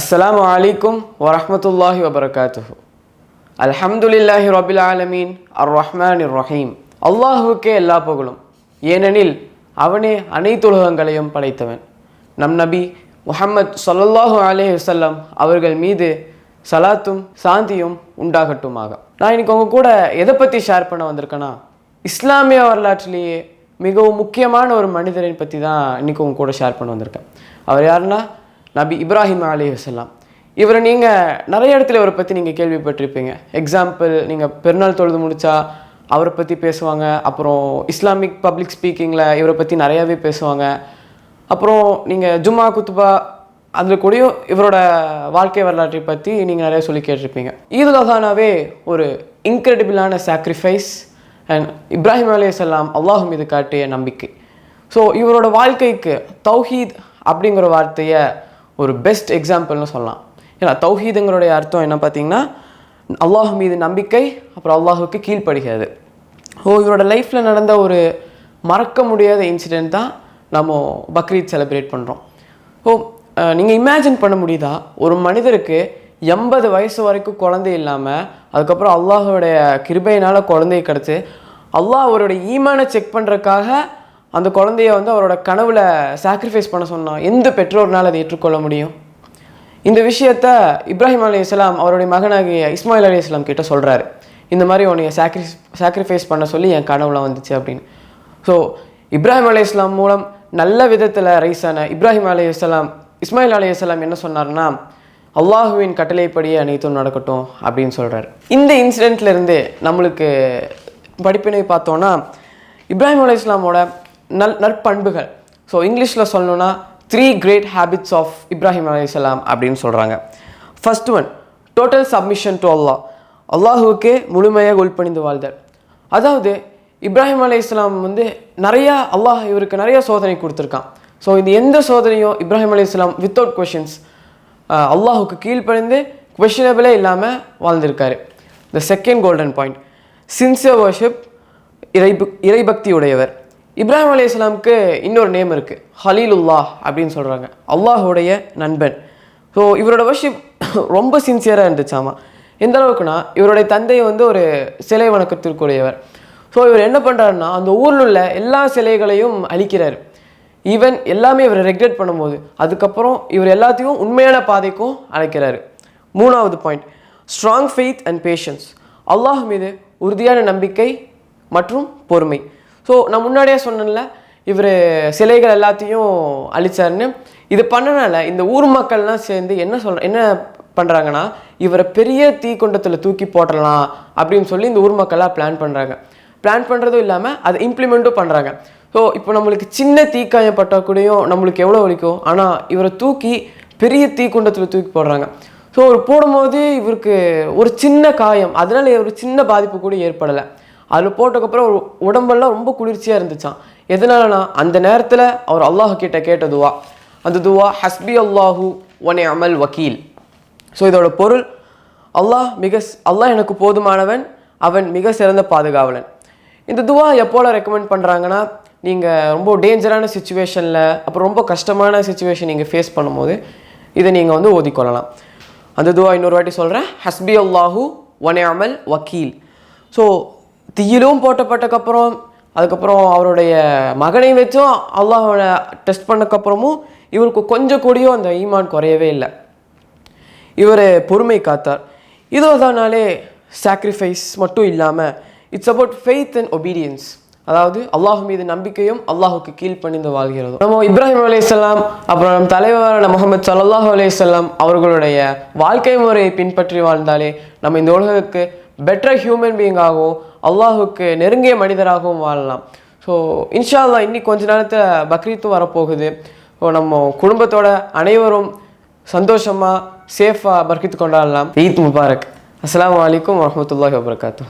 அஸ்ஸலாமு அலைக்கும் வரமத்துல்லாஹி வபரகாத்துஹு அல்ஹம்துலில்லாஹி ரபில் ஆலமீன் அர் ரஹ்மான் ரஹீம் அல்லாஹுக்கே எல்லா புகழும். ஏனெனில் அவனே அனைத்து உலகங்களையும் படைத்தவன். நம் நபி முஹம்மத் சொல்லல்லாஹு அலே வசல்லம் அவர்கள் மீது சலாத்தும் சாந்தியும் உண்டாகட்டுமாக. நான் இன்னைக்கு உங்கள் கூட எதை பற்றி ஷேர் பண்ண வந்திருக்கேன்னா இஸ்லாமிய வரலாற்றிலேயே மிகவும் முக்கியமான ஒரு மனிதரை பற்றி தான் இன்றைக்கி உங்கள் கூட ஷேர் பண்ண வந்திருக்கேன். அவர் யாருன்னா நபி இப்ராஹிம் அலைஹிஸ்ஸலாம் இவரை நீங்கள் நிறைய இடத்துல இவரை பற்றி நீங்கள் கேள்விப்பட்டிருப்பீங்க. எக்ஸாம்பிள் நீங்கள் பெருநாள் தொழுது முடித்தா அவரை பற்றி பேசுவாங்க. அப்புறம் இஸ்லாமிக் பப்ளிக் ஸ்பீக்கிங்கில் இவரை பற்றி நிறையாவே பேசுவாங்க. அப்புறம் நீங்கள் ஜும்மா குத்துபா அதில் கூடயும் இவரோட வாழ்க்கை வரலாற்றை பற்றி நீங்கள் நிறைய சொல்லி கேட்டிருப்பீங்க. ஈதுல் அதானாவே ஒரு இன்க்ரெடிபிளான சாக்ரிஃபைஸ் அண்ட் இப்ராஹிம் அலையாம் அல்லாஹும் இது காட்டிய நம்பிக்கை. ஸோ இவரோட வாழ்க்கைக்கு தௌஹீத் அப்படிங்கிற வார்த்தையை ஒரு பெஸ்ட் எக்ஸாம்பிள்னு சொல்லலாம். ஏன்னா தௌஹீதுங்களுடைய அர்த்தம் என்ன பார்த்தீங்கன்னா அல்லாஹ் மீது நம்பிக்கை அப்புறம் அல்லாஹுக்கு கீழ்ப்படுகிறது. ஓ இவரோட லைஃப்பில் நடந்த ஒரு மறக்க முடியாத இன்சிடெண்ட் தான் நம்ம பக்ரீத் செலிப்ரேட் பண்ணுறோம் ஓ நீங்கள் இமேஜின் பண்ண முடியுதா? ஒரு மனிதருக்கு எண்பது வயசு வரைக்கும் குழந்தை இல்லாமல் அதுக்கப்புறம் அல்லாஹோடைய கிருபையினால் குழந்தை கிடச்சி அல்லாஹ் அவருடைய ஈமானை செக் பண்ணுறக்காக அந்த குழந்தைய வந்து அவரோட கனவுல சாக்ரிஃபைஸ் பண்ண சொன்னான் எந்த பெற்றோர்னால் அதை ஏற்றுக்கொள்ள முடியும்? இந்த விஷயத்த இப்ராஹிம் அலி இஸ்லாம் அவருடைய மகனாகிய இஸ்மாயில் அலி இஸ்லாம் கிட்ட சொல்கிறாரு இந்த மாதிரி உன்னைய சாக்ரி சாக்ரிஃபைஸ் பண்ண சொல்லி என் கனவுல வந்துச்சு அப்படின்னு. ஸோ இப்ராஹிம் அலி இஸ்லாம் மூலம் நல்ல விதத்தில் ரைஸ் ஆன இப்ராஹிம் அலி இஸ்லாம் இஸ்மாயில் அலி இஸ்லாம் என்ன சொன்னார்னா அல்லாஹுவின் கட்டளைப்படியே அனைத்தும் நடக்கட்டும் அப்படின்னு சொல்கிறார் இந்த இன்சிடெண்ட்லேருந்து நம்மளுக்கு படிப்பினை பார்த்தோன்னா இப்ராஹிம் அலி இஸ்லாமோட நல் நற்பண்புகள். ஸோ இங்கிலீஷில் சொல்லணும்னா three great habits of Ibrahim அலையாம் அப்படின்னு சொல்கிறாங்க first one total submission to Allah அல்லாஹுவுக்கே முழுமையாக உள்பணிந்து வாழ்தல். அதாவது இப்ராஹிம் அலி இஸ்லாம் வந்து நிறையா அல்லாஹ் இவருக்கு நிறைய சோதனை கொடுத்துருக்கான். ஸோ இது எந்த சோதனையும் இப்ராஹிம் அலி இஸ்லாம் வித்தவுட் கொஷின்ஸ் அல்லாஹுக்கு கீழ்ப்பணிந்து கொஷினபிளே இல்லாமல் வாழ்ந்திருக்காரு. The second golden point sincere worship இறை இறைபக்தி உடையவர் இப்ராஹிம் அலி இஸ்லாமுக்கு இன்னொரு நேம் இருக்குது ஹலீலுல்லா அப்படின்னு சொல்கிறாங்க அல்லாஹுடைய நண்பன். ஸோ இவரோட வர்ஷிப் ரொம்ப சின்சியராக இருந்துச்சாமா? எந்த அளவுக்குனா இவருடைய தந்தை வந்து ஒரு சிலை வணக்கத்திற்குரியவர். ஸோ இவர் என்ன பண்ணுறாருன்னா அந்த ஊரில் உள்ள எல்லா சிலைகளையும் அழிக்கிறார். ஈவன் எல்லாமே இவர் ரெக்ரெட் பண்ணும்போது அதுக்கப்புறம் இவர் எல்லாத்தையும் உண்மையான பாதைக்கும் அழைக்கிறாரு. மூணாவது point strong faith and patience Allah மீது உறுதியான நம்பிக்கை மற்றும் பொறுமை. ஸோ நான் முன்னாடியே சொன்னேன்ல இவர் சிலைகள் எல்லாத்தையும் அழிச்சாருன்னு. இது பண்ணனால இந்த ஊர் மக்கள்லாம் சேர்ந்து என்ன சொல் என்ன பண்ணுறாங்கன்னா இவரை பெரிய தீக்குண்டத்தில் தூக்கி போட்டலாம் அப்படின்னு சொல்லி இந்த ஊர் மக்களாக பிளான் பண்ணுறாங்க பிளான் பண்ணுறதும் இல்லாமல் அதை இம்ப்ளிமெண்ட்டும் பண்ணுறாங்க ஸோ இப்போ நம்மளுக்கு சின்ன தீக்காயம் பட்டால் கூடயும் நம்மளுக்கு எவ்வளோ வலிக்கும்? ஆனால் இவரை தூக்கி பெரிய தீக்குண்டத்தில் தூக்கி போடுறாங்க. ஸோ அவர் போடும்போது இவருக்கு ஒரு சின்ன காயம். அதனால் ஒரு சின்ன பாதிப்பு கூட ஏற்படலை. அதில் போட்டதுக்கப்புறம் ஒரு உடம்பெல்லாம் ரொம்ப குளிர்ச்சியாக இருந்துச்சான் எதனாலனா அந்த நேரத்தில் அவர் அல்லாஹ் கிட்ட கேட்ட துவா. அந்த துவா ஹஸ்பி அல்லாஹூ ஒனே அமல் வக்கீல். ஸோ இதோட பொருள் அல்லாஹ் மிக அல்லாஹ் எனக்கு போதுமானவன் அவன் மிக சிறந்த பாதுகாவலன். இந்த துவா எப்போல ரெக்கமெண்ட் பண்ணுறாங்கன்னா நீங்கள் ரொம்ப டேஞ்சரான சுச்சுவேஷனில் அப்புறம் ரொம்ப கஷ்டமான சுச்சுவேஷன் நீங்கள் ஃபேஸ் பண்ணும்போது இதை நீங்கள் வந்து ஓதிக்கொள்ளலாம். அந்த துவா இன்னொரு வாட்டி சொல்கிறேன் ஹஸ்பி அல்லாஹூ ஒனே அமல் வக்கீல். ஸோ தீயிலும் போட்டப்பட்டக்கப்புறம் அதுக்கப்புறம் அவருடைய மகனை வச்சும் அல்லாஹோட டெஸ்ட் பண்ணக்கப்புறமும் இவருக்கு கொஞ்சம் கூடியும் அந்த ஈமான் குறையவே இல்லை. இவர் பொறுமை காத்தார். இதோதானாலே சாக்ரிஃபைஸ் மட்டும் இல்லாமல் it's about faith and obedience அதாவது அல்லாஹ் மீது நம்பிக்கையும் அல்லாஹுக்கு கீழ்ப்பணிந்து வாழ்கிறது. நம்ம இப்ராஹிம் அலையாம் அப்புறம் நம் தலைவரான முகமது சல்லாஹூ அலையாம் அவர்களுடைய வாழ்க்கை முறையை பின்பற்றி வாழ்ந்தாலே நம்ம இந்த உலகத்துக்கு பெட்டர் ஹியூமன் பீயிங்காகவும் அல்லாஹுக்கு நெருங்கிய மனிதராகவும் வாழலாம். ஸோ இன்ஷா அல்லா இன்னி கொஞ்ச நேரத்தில் பக்ரீத்தும் வரப்போகுது. ஸோ நம்ம குடும்பத்தோட அனைவரும் சந்தோஷமாக சேஃபாக பக்ரீத் கொண்டாடலாம். ஈத் முபாரக். அஸ்லாம் வலைக்கம் வரமத்துல்லாஹி வபர்காத்தூ